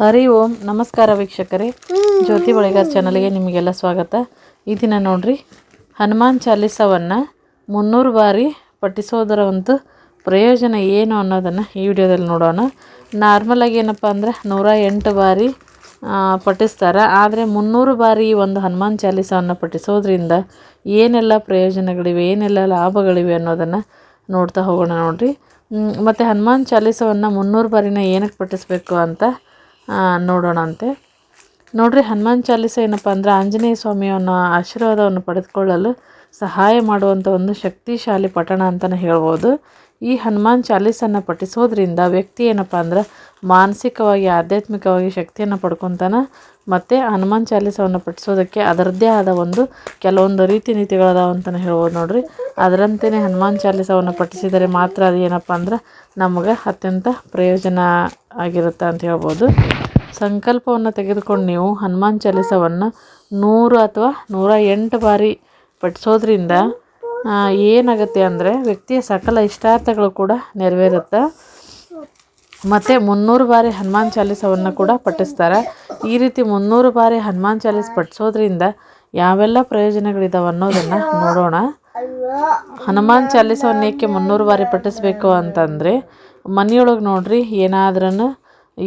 ಹರಿ ಓಂ. ನಮಸ್ಕಾರ ವೀಕ್ಷಕರೇ. ಜ್ಯೋತಿ ಬಳಿಗಾರ್ ಚಾನಲ್ಗೆ ನಿಮಗೆಲ್ಲ ಸ್ವಾಗತ. ಈ ದಿನ ನೋಡ್ರಿ ಹನುಮಾನ್ ಚಾಲೀಸವನ್ನು ಮುನ್ನೂರು ಬಾರಿ ಪಠಿಸೋದರ ಒಂದು ಪ್ರಯೋಜನ ಏನು ಅನ್ನೋದನ್ನು ಈ ವಿಡಿಯೋದಲ್ಲಿ ನೋಡೋಣ. ನಾರ್ಮಲಾಗಿ ಏನಪ್ಪ ಅಂದರೆ ನೂರ ಎಂಟು ಬಾರಿ ಪಠಿಸ್ತಾರೆ. ಆದರೆ ಮುನ್ನೂರು ಬಾರಿ ಈ ಒಂದು ಹನುಮಾನ್ ಚಾಲೀಸವನ್ನು ಪಠಿಸೋದ್ರಿಂದ ಏನೆಲ್ಲ ಪ್ರಯೋಜನಗಳಿವೆ ಏನೆಲ್ಲ ಲಾಭಗಳಿವೆ ಅನ್ನೋದನ್ನು ನೋಡ್ತಾ ಹೋಗೋಣ ನೋಡಿರಿ. ಮತ್ತು ಹನುಮಾನ್ ಚಾಲೀಸವನ್ನು ಮುನ್ನೂರು ಬಾರಿನ ಏನಕ್ಕೆ ಪಠಿಸಬೇಕು ಅಂತ ಆ, ನೋಡೋಣ ಅಂತೆ ನೋಡ್ರಿ ಹನುಮಾನ್ ಚಾಲಿಸ ಏನಪ್ಪ ಅಂದ್ರೆ ಆಂಜನೇಯ ಸ್ವಾಮಿಯವನ್ನ ಆಶೀರ್ವಾದವನ್ನು ಪಡೆದುಕೊಳ್ಳಲು ಸಹಾಯ ಮಾಡುವಂಥ ಒಂದು ಶಕ್ತಿಶಾಲಿ ಪಠಣ ಅಂತಲೇ ಹೇಳ್ಬೋದು. ಈ ಹನುಮಾನ್ ಚಾಲೀಸನ್ನು ಪಠಿಸೋದ್ರಿಂದ ವ್ಯಕ್ತಿ ಏನಪ್ಪ ಅಂದ್ರೆ ಮಾನಸಿಕವಾಗಿ ಆಧ್ಯಾತ್ಮಿಕವಾಗಿ ಶಕ್ತಿಯನ್ನು ಪಡ್ಕೊತಾನೆ. ಮತ್ತು ಹನುಮಾನ್ ಚಾಲೀಸವನ್ನು ಪಠಿಸೋದಕ್ಕೆ ಅದರದ್ದೇ ಆದ ಒಂದು ಕೆಲವೊಂದು ರೀತಿ ನೀತಿಗಳದಾವ ಅಂತಲೇ ಹೇಳ್ಬೋದು ನೋಡ್ರಿ. ಅದರಂತೆಯೇ ಹನುಮಾನ್ ಚಾಲೀಸವನ್ನು ಪಠಿಸಿದರೆ ಮಾತ್ರ ಅದು ಏನಪ್ಪ ಅಂದ್ರೆ ನಮಗೆ ಅತ್ಯಂತ ಪ್ರಯೋಜನ ಆಗಿರುತ್ತೆ ಅಂತ ಹೇಳ್ಬೋದು. ಸಂಕಲ್ಪವನ್ನು ತೆಗೆದುಕೊಂಡು ನೀವು ಹನುಮಾನ್ ಚಾಲಿಸವನ್ನು ನೂರು ಅಥವಾ ನೂರ ಎಂಟು ಬಾರಿ ಪಠಿಸೋದ್ರಿಂದ ಏನಾಗುತ್ತೆ ಅಂದರೆ ವ್ಯಕ್ತಿಯ ಸಕಲ ಇಷ್ಟಾರ್ಥಗಳು ಕೂಡ ನೆರವೇರುತ್ತೆ. ಮತ್ತು ಮುನ್ನೂರು ಬಾರಿ ಹನುಮಾನ್ ಚಾಲೀಸವನ್ನು ಕೂಡ ಪಠಿಸ್ತಾರೆ. ಈ ರೀತಿ ಮುನ್ನೂರು ಬಾರಿ ಹನುಮಾನ್ ಚಾಲೀಸ್ ಪಠಿಸೋದ್ರಿಂದ ಯಾವೆಲ್ಲ ಪ್ರಯೋಜನಗಳಿದಾವೆ ಅನ್ನೋದನ್ನು ನೋಡೋಣ. ಹನುಮಾನ್ ಚಾಲೀಸವನ್ನು ಏಕೆ ಮುನ್ನೂರು ಬಾರಿ ಪಠಿಸಬೇಕು ಅಂತಂದರೆ, ಮನೆಯೊಳಗೆ ನೋಡ್ರಿ ಏನಾದ್ರೂ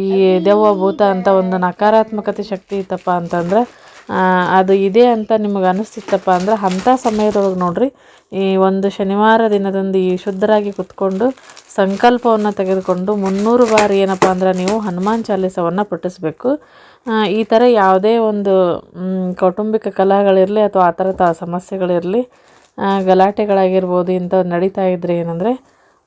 ಈ ದೆವ್ವ ಭೂತ ಅಂತ ಒಂದು ನಕಾರಾತ್ಮಕತೆ ಶಕ್ತಿ ಇತ್ತಪ್ಪ ಅಂತಂದ್ರೆ ಅದು ಇದೆ ಅಂತ ನಿಮಗೆ ಅನಿಸ್ತಿತ್ತಪ್ಪ ಅಂದ್ರೆ ಅಂಥ ಸಮಯದೊಳಗೆ ನೋಡಿರಿ, ಈ ಒಂದು ಶನಿವಾರ ದಿನದಂದು ಈ ಶುದ್ಧರಾಗಿ ಕುತ್ಕೊಂಡು ಸಂಕಲ್ಪವನ್ನು ತೆಗೆದುಕೊಂಡು ಮುನ್ನೂರು ಬಾರಿ ಏನಪ್ಪ ಅಂದ್ರೆ ನೀವು ಹನುಮಾನ್ ಚಾಲೀಸವನ್ನು ಪಠಿಸ್ಬೇಕು. ಈ ಥರ ಯಾವುದೇ ಒಂದು ಕೌಟುಂಬಿಕ ಕಲಹಗಳಿರಲಿ ಅಥವಾ ಆ ಥರದ ಸಮಸ್ಯೆಗಳಿರಲಿ ಗಲಾಟೆಗಳಾಗಿರ್ಬೋದು ಇಂಥವು ನಡೀತಾ ಇದ್ದರೆ ಏನಂದರೆ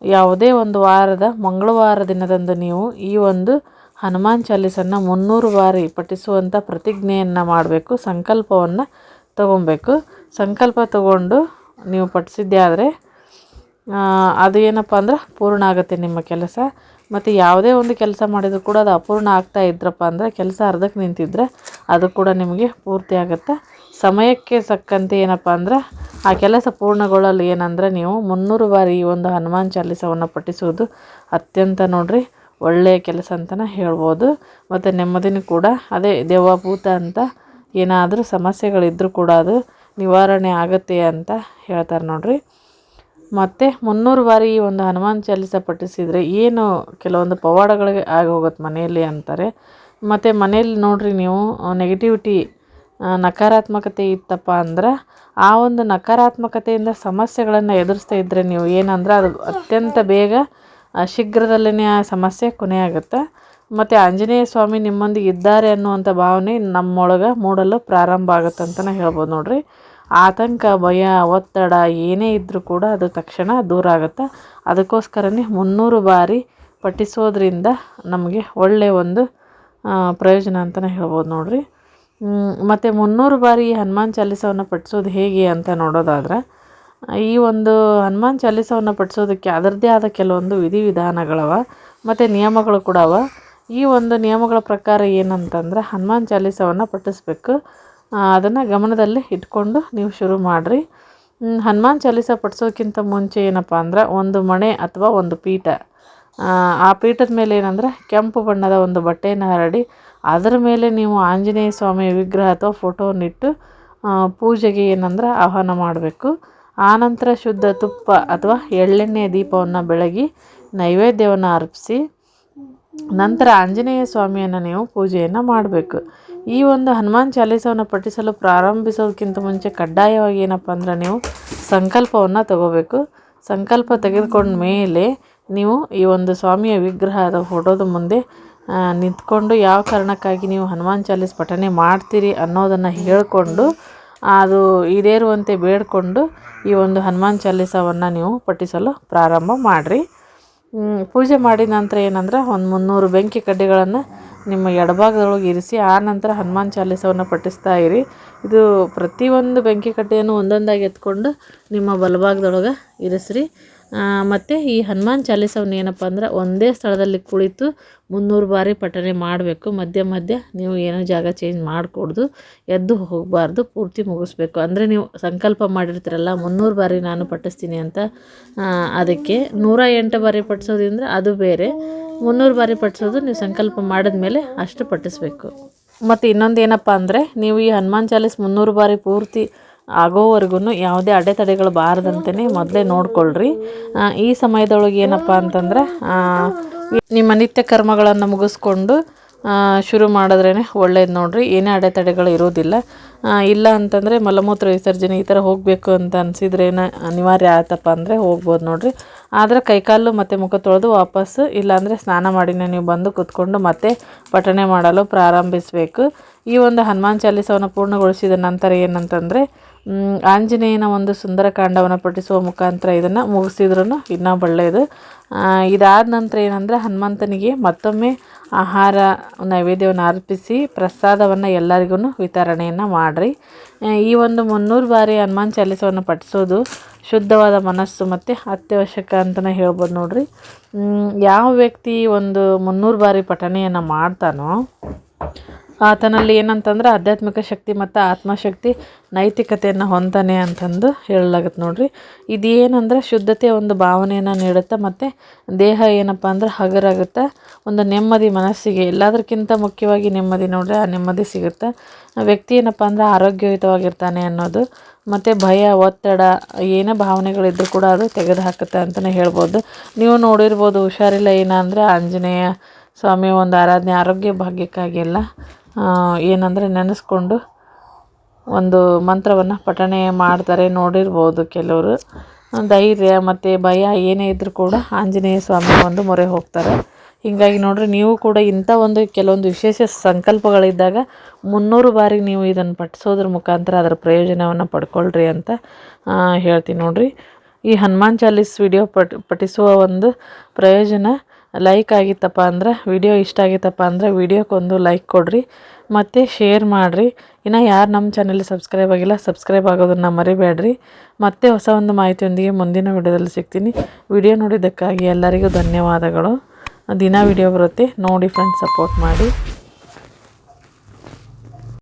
ಯಾವುದೇ ಒಂದು ವಾರದ, ಮಂಗಳವಾರ ದಿನದಂದು ನೀವು ಈ ಒಂದು ಹನುಮಾನ್ ಚಾಲೀಸನ್ನು ಮುನ್ನೂರು ಬಾರಿ ಪಠಿಸುವಂಥ ಪ್ರತಿಜ್ಞೆಯನ್ನು ಮಾಡಬೇಕು, ಸಂಕಲ್ಪವನ್ನು ತಗೊಬೇಕು. ಸಂಕಲ್ಪ ತಗೊಂಡು ನೀವು ಪಠಿಸಿದ್ದೆ ಆದರೆ ಅದು ಏನಪ್ಪ ಅಂದ್ರೆ ಪೂರ್ಣ ಆಗುತ್ತೆ ನಿಮ್ಮ ಕೆಲಸ. ಮತ್ತು ಯಾವುದೇ ಒಂದು ಕೆಲಸ ಮಾಡಿದರೂ ಕೂಡ ಅದು ಅಪೂರ್ಣ ಆಗ್ತಾ ಇದ್ರಪ್ಪ ಅಂದರೆ ಕೆಲಸ ಅರ್ಧಕ್ಕೆ ನಿಂತಿದ್ರೆ ಅದು ಕೂಡ ನಿಮಗೆ ಪೂರ್ತಿ ಆಗುತ್ತೆ. ಸಮಯಕ್ಕೆ ಸಕ್ಕಂತೆ ಏನಪ್ಪ ಅಂದ್ರೆ ಆ ಕೆಲಸ ಪೂರ್ಣಗೊಳ್ಳಲು ಏನಂದ್ರೆ ನೀವು ಮುನ್ನೂರು ಬಾರಿ ಈ ಒಂದು ಹನುಮಾನ್ ಚಾಲೀಸವನ್ನು ಪಠಿಸುವುದು ಅತ್ಯಂತ ನೋಡ್ರಿ. ಒಳ್ಳೆಯ ಕೆಲಸ ಅಂತಲೇ ಹೇಳ್ಬೋದು. ಮತ್ತು ನೆಮ್ಮದಿನೂ ಕೂಡ ಅದೇ ದೆವ್ವ ಅಂತ ಏನಾದರೂ ಸಮಸ್ಯೆಗಳಿದ್ದರೂ ಕೂಡ ಅದು ನಿವಾರಣೆ ಆಗುತ್ತೆ ಅಂತ ಹೇಳ್ತಾರೆ ನೋಡಿರಿ. ಮತ್ತು ಮುನ್ನೂರು ಬಾರಿ ಈ ಒಂದು ಹನುಮಾನ್ ಚಾಲೀಸ ಪಠಿಸಿದರೆ ಏನು ಕೆಲವೊಂದು ಪವಾಡಗಳಿಗೆ ಆಗೋಗುತ್ತೆ ಮನೆಯಲ್ಲಿ ಅಂತಾರೆ. ಮತ್ತು ಮನೆಯಲ್ಲಿ ನೋಡಿರಿ ನೀವು ನೆಗೆಟಿವಿಟಿ ನಕಾರಾತ್ಮಕತೆ ಇತ್ತಪ್ಪ ಅಂದ್ರೆ ಆ ಒಂದು ನಕಾರಾತ್ಮಕತೆಯಿಂದ ಸಮಸ್ಯೆಗಳನ್ನು ಎದುರಿಸ್ತಾ ಇದ್ದರೆ ನೀವು ಏನಂದ್ರೆ ಅದು ಅತ್ಯಂತ ಬೇಗ ಶೀಘ್ರದಲ್ಲೇ ಆ ಸಮಸ್ಯೆ ಕೊನೆಯಾಗುತ್ತೆ. ಮತ್ತು ಆಂಜನೇಯ ಸ್ವಾಮಿ ನಿಮ್ಮೊಂದಿಗೆ ಇದ್ದಾರೆ ಅನ್ನುವಂಥ ಭಾವನೆ ನಮ್ಮೊಳಗೆ ಮೂಡಲು ಪ್ರಾರಂಭ ಆಗುತ್ತೆ ಅಂತಲೇ ಹೇಳ್ಬೋದು ನೋಡಿರಿ. ಆತಂಕ, ಭಯ, ಒತ್ತಡ ಏನೇ ಇದ್ದರೂ ಕೂಡ ಅದು ತಕ್ಷಣ ದೂರ ಆಗುತ್ತೆ. ಅದಕ್ಕೋಸ್ಕರನೇ ಮುನ್ನೂರು ಬಾರಿ ಪಠಿಸೋದ್ರಿಂದ ನಮಗೆ ಒಳ್ಳೆಯ ಒಂದು ಪ್ರಯೋಜನ ಅಂತಲೇ ಹೇಳ್ಬೋದು ನೋಡಿರಿ. ಮತ್ತು ಮುನ್ನೂರು ಬಾರಿ ಹನುಮಾನ್ ಚಾಲಿಸವನ್ನು ಪಠಿಸೋದು ಹೇಗೆ ಅಂತ ನೋಡೋದಾದ್ರೆ ಈ ಒಂದು ಹನುಮಾನ್ ಚಾಲೀಸವನ್ನು ಪಠಿಸೋದಕ್ಕೆ ಅದರದ್ದೇ ಆದ ಕೆಲವೊಂದು ವಿಧಿವಿಧಾನಗಳವ ಮತ್ತು ನಿಯಮಗಳು ಕೂಡ ಅವ. ಈ ಒಂದು ನಿಯಮಗಳ ಪ್ರಕಾರ ಏನಂತಂದ್ರೆ ಹನುಮಾನ್ ಚಾಲೀಸವನ್ನು ಪಠಿಸ್ಬೇಕು. ಅದನ್ನು ಗಮನದಲ್ಲಿ ಇಟ್ಕೊಂಡು ನೀವು ಶುರು ಮಾಡಿರಿ. ಹನುಮಾನ್ ಚಾಲೀಸ ಪಠಿಸೋಕ್ಕಿಂತ ಮುಂಚೆ ಏನಪ್ಪ ಅಂದ್ರೆ ಒಂದು ಮಣೆ ಅಥವಾ ಒಂದು ಪೀಠ. ಆ, ಪೀಠದ ಮೇಲೆ ಏನಂದ್ರೆ ಕೆಂಪು ಬಣ್ಣದ ಒಂದು ಬಟ್ಟೆಯನ್ನು ಹರಡಿ ಅದರ ಮೇಲೆ ನೀವು ಆಂಜನೇಯ ಸ್ವಾಮಿ ವಿಗ್ರಹ ಅಥವಾ ಫೋಟೋನಿಟ್ಟು ಪೂಜೆಗೆ ಏನಂದ್ರೆ ಆಹ್ವಾನ ಮಾಡಬೇಕು. ಆನಂತರ ಶುದ್ಧ ತುಪ್ಪ ಅಥವಾ ಎಳ್ಳೆಣ್ಣೆ ದೀಪವನ್ನು ಬೆಳಗಿ ನೈವೇದ್ಯವನ್ನು ಅರ್ಪಿಸಿ ನಂತರ ಆಂಜನೇಯ ಸ್ವಾಮಿಯನ್ನು ನೀವು ಪೂಜೆಯನ್ನು ಮಾಡಬೇಕು. ಈ ಒಂದು ಹನುಮಾನ್ ಚಾಲೀಸವನ್ನು ಪಠಿಸಲು ಪ್ರಾರಂಭಿಸೋದಕ್ಕಿಂತ ಮುಂಚೆ ಕಡ್ಡಾಯವಾಗಿ ಏನಪ್ಪ ಅಂದರೆ ನೀವು ಸಂಕಲ್ಪವನ್ನು ತಗೋಬೇಕು. ಸಂಕಲ್ಪ ತೆಗೆದುಕೊಂಡ ಮೇಲೆ ನೀವು ಈ ಒಂದು ಸ್ವಾಮಿಯ ವಿಗ್ರಹ ಅಥವಾ ಫೋಟೋದ ಮುಂದೆ ನಿಂತ್ಕೊಂಡು ಯಾವ ಕಾರಣಕ್ಕಾಗಿ ನೀವು ಹನುಮಾನ್ ಚಾಲೀಸ್ ಪಠನೆ ಮಾಡ್ತೀರಿ ಅನ್ನೋದನ್ನು ಹೇಳಿಕೊಂಡು ಅದು ಈಡೇರುವಂತೆ ಬೇಡಿಕೊಂಡು ಈ ಒಂದು ಹನುಮಾನ್ ಚಾಲೀಸವನ್ನು ನೀವು ಪಠಿಸಲು ಪ್ರಾರಂಭ ಮಾಡಿರಿ. ಪೂಜೆ ಮಾಡಿದ ನಂತರ ಏನಂದ್ರೆ ಒಂದು ಮುನ್ನೂರು ಬೆಂಕಿ ಕಡ್ಡಿಗಳನ್ನು ನಿಮ್ಮ ಎಡಭಾಗದೊಳಗೆ ಇರಿಸಿ, ಆ ನಂತರ ಹನುಮಾನ್ ಚಾಲೀಸವನ್ನು ಪಠಿಸ್ತಾ ಇರಿ. ಇದು ಪ್ರತಿಯೊಂದು ಬೆಂಕಿ ಕಡ್ಡಿಯನ್ನು ಒಂದೊಂದಾಗಿ ಎತ್ಕೊಂಡು ನಿಮ್ಮ ಬಲಭಾಗದೊಳಗೆ ಇರಿಸ್ರಿ. ಮತ್ತು ಈ ಹನುಮಾನ್ ಚಾಲೀಸವನ್ನು ಏನಪ್ಪ ಅಂದ್ರೆ ಒಂದೇ ಸ್ಥಳದಲ್ಲಿ ಕುಳಿತು ಮುನ್ನೂರು ಬಾರಿ ಪಠನೆ ಮಾಡಬೇಕು. ಮಧ್ಯ ಮಧ್ಯ ನೀವು ಏನೋ ಜಾಗ ಚೇಂಜ್ ಮಾಡಕೂಡ್ದು, ಎದ್ದು ಹೋಗಬಾರ್ದು, ಪೂರ್ತಿ ಮುಗಿಸ್ಬೇಕು. ಅಂದರೆ ನೀವು ಸಂಕಲ್ಪ ಮಾಡಿರ್ತೀರಲ್ಲ, ಮುನ್ನೂರು ಬಾರಿ ನಾನು ಪಠಿಸ್ತೀನಿ ಅಂತ ಅದಕ್ಕೆ ನೂರ ಎಂಟು ಬಾರಿ ಪಠಿಸೋದ್ರಿಂದ ಅದು ಬೇರೆ. ಮುನ್ನೂರು ಬಾರಿ ಪಠಿಸೋದು ನೀವು ಸಂಕಲ್ಪ ಮಾಡಿದ ಮೇಲೆ ಅಷ್ಟು ಪಠಿಸ್ಬೇಕು. ಮತ್ತು ಇನ್ನೊಂದು ಏನಪ್ಪ ಅಂದರೆ ನೀವು ಈ ಹನುಮಾನ್ ಚಾಲೀಸ್ ಮುನ್ನೂರು ಬಾರಿ ಪೂರ್ತಿ ಆಗೋವರೆಗೂ ಯಾವುದೇ ಅಡೆತಡೆಗಳು ಬಾರದಂತೆಯೇ ಮೊದಲೇ ನೋಡ್ಕೊಳ್ರಿ. ಈ ಸಮಯದೊಳಗೆ ಏನಪ್ಪ ಅಂತಂದ್ರೆ ನಿಮ್ಮ ನಿತ್ಯ ಕರ್ಮಗಳನ್ನು ಮುಗಿಸ್ಕೊಂಡು ಶುರು ಮಾಡಿದ್ರೇ ಒಳ್ಳೇದು ನೋಡ್ರಿ. ಏನೇ ಅಡೆತಡೆಗಳು ಇರೋದಿಲ್ಲ. ಇಲ್ಲ ಅಂತಂದರೆ ಮಲಮೂತ್ರ ವಿಸರ್ಜನೆ ಈ ಥರ ಹೋಗಬೇಕು ಅಂತ ಅನಿಸಿದ್ರೇನ ಅನಿವಾರ್ಯ ಆಯ್ತಪ್ಪ ಅಂದರೆ ಹೋಗ್ಬೋದು ನೋಡ್ರಿ. ಆದರೆ ಕೈಕಾಲು ಮತ್ತು ಮುಖ ತೊಳೆದು ವಾಪಸ್ಸು, ಇಲ್ಲಾಂದರೆ ಸ್ನಾನ ಮಾಡಿನೇ ನೀವು ಬಂದು ಕೂತ್ಕೊಂಡು ಮತ್ತೆ ಪಠಣೆ ಮಾಡಲು ಪ್ರಾರಂಭಿಸಬೇಕು. ಈ ಒಂದು ಹನುಮಾನ್ ಚಾಲೀಸವನ್ನು ಪೂರ್ಣಗೊಳಿಸಿದ ನಂತರ ಏನಂತಂದರೆ ಆಂಜನೇಯನ ಒಂದು ಸುಂದರಕಾಂಡವನ್ನು ಪಠಿಸುವ ಮುಖಾಂತರ ಇದನ್ನು ಮುಗಿಸಿದ್ರೂ ಇನ್ನೂ ಒಳ್ಳೆಯದು. ಇದಾದ ನಂತರ ಏನಂದರೆ ಹನುಮಂತನಿಗೆ ಮತ್ತೊಮ್ಮೆ ಆಹಾರ ನೈವೇದ್ಯವನ್ನು ಅರ್ಪಿಸಿ ಪ್ರಸಾದವನ್ನು ಎಲ್ಲರಿಗೂ ವಿತರಣೆಯನ್ನು ಮಾಡಿರಿ. ಈ ಒಂದು ಮುನ್ನೂರು ಬಾರಿ ಹನುಮಾನ್ ಚಾಲಿಸವನ್ನು ಪಠಿಸೋದು ಶುದ್ಧವಾದ ಮನಸ್ಸು ಮತ್ತು ಅತ್ಯವಶ್ಯಕ ಅಂತಲೇ ಹೇಳ್ಬೋದು ನೋಡ್ರಿ. ಯಾವ ವ್ಯಕ್ತಿ ಒಂದು ಮುನ್ನೂರು ಬಾರಿ ಪಠಣೆಯನ್ನು ಮಾಡ್ತಾನೋ ಆತನಲ್ಲಿ ಏನಂತಂದ್ರೆ ಆಧ್ಯಾತ್ಮಿಕ ಶಕ್ತಿ ಮತ್ತು ಆತ್ಮಶಕ್ತಿ ನೈತಿಕತೆಯನ್ನು ಹೊಂದಾನೆ ಅಂತಂದು ಹೇಳಲಾಗತ್ತೆ ನೋಡ್ರಿ. ಇದೇನಂದ್ರೆ ಶುದ್ಧತೆಯ ಒಂದು ಭಾವನೆಯನ್ನು ನೀಡುತ್ತೆ ಮತ್ತು ದೇಹ ಏನಪ್ಪ ಅಂದ್ರೆ ಹಗರಾಗುತ್ತೆ. ಒಂದು ನೆಮ್ಮದಿ ಮನಸ್ಸಿಗೆ ಎಲ್ಲದಕ್ಕಿಂತ ಮುಖ್ಯವಾಗಿ ನೆಮ್ಮದಿ ನೋಡ್ರಿ ಆ ನೆಮ್ಮದಿ ಸಿಗುತ್ತೆ. ವ್ಯಕ್ತಿ ಏನಪ್ಪ ಅಂದ್ರೆ ಆರೋಗ್ಯಯುತವಾಗಿರ್ತಾನೆ ಅನ್ನೋದು ಮತ್ತು ಭಯ ಒತ್ತಡ ಏನೇ ಭಾವನೆಗಳಿದ್ದರೂ ಕೂಡ ಅದು ತೆಗೆದು ಹಾಕುತ್ತೆ ಅಂತಲೇ ಹೇಳ್ಬೋದು. ನೀವು ನೋಡಿರ್ಬೋದು ಹುಷಾರಿಲ್ಲ ಏನಂದರೆ ಆಂಜನೇಯ ಸ್ವಾಮಿ ಒಂದು ಆರಾಧನೆ ಆರೋಗ್ಯ ಭಾಗ್ಯಕ್ಕಾಗಿ ಎಲ್ಲ ಆ, ಏನಂದರೆ ನೆನೆಸ್ಕೊಂಡು ಒಂದು ಮಂತ್ರವನ್ನು ಪಠಣೆ ಮಾಡ್ತಾರೆ, ನೋಡಿರ್ಬೋದು ಕೆಲವರು. ಧೈರ್ಯ ಮತ್ತು ಭಯ ಏನೇ ಇದ್ದರೂ ಕೂಡ ಆಂಜನೇಯ ಸ್ವಾಮಿ ಒಂದು ಮೊರೆ ಹೋಗ್ತಾರೆ. ಹೀಗಾಗಿ ನೋಡಿರಿ, ನೀವು ಕೂಡ ಇಂಥ ಒಂದು ಕೆಲವೊಂದು ವಿಶೇಷ ಸಂಕಲ್ಪಗಳಿದ್ದಾಗ ಮುನ್ನೂರು ಬಾರಿ ನೀವು ಇದನ್ನು ಪಠಿಸೋದ್ರ ಮುಖಾಂತರ ಅದರ ಪ್ರಯೋಜನವನ್ನು ಪಡ್ಕೊಳ್ರಿ ಅಂತ ಹೇಳ್ತೀನಿ ನೋಡಿರಿ. ಈ ಹನುಮಾನ್ ಚಾಲೀಸ್ ವಿಡಿಯೋ ಪಟ್ ಪಠಿಸುವ ಒಂದು ಪ್ರಯೋಜನ ಲೈಕ್ ಆಗಿತ್ತಪ್ಪ ಅಂದ್ರೆ ವಿಡಿಯೋ ಇಷ್ಟ ಆಗಿತ್ತಪ್ಪ ಅಂದ್ರೆ ವಿಡಿಯೋಕ್ಕೊಂದು ಲೈಕ್ ಕೊಡಿರಿ, ಮತ್ತು ಶೇರ್ ಮಾಡಿರಿ. ಇನ್ನು ಯಾರು ನಮ್ಮ ಚಾನಲ್ ಸಬ್ಸ್ಕ್ರೈಬ್ ಆಗಿಲ್ಲ ಸಬ್ಸ್ಕ್ರೈಬ್ ಆಗೋದನ್ನು ಮರಿಬೇಡ್ರಿ. ಮತ್ತೆ ಹೊಸ ಒಂದು ಮಾಹಿತಿಯೊಂದಿಗೆ ಮುಂದಿನ ವಿಡಿಯೋದಲ್ಲಿ ಸಿಗ್ತೀನಿ. ವಿಡಿಯೋ ನೋಡಿದ್ದಕ್ಕಾಗಿ ಎಲ್ಲರಿಗೂ ಧನ್ಯವಾದಗಳು. ದಿನ ವಿಡಿಯೋ ಬರುತ್ತೆ, ನೋಡಿ ಫ್ರೆಂಡ್ಸ್ ಸಪೋರ್ಟ್ ಮಾಡಿ.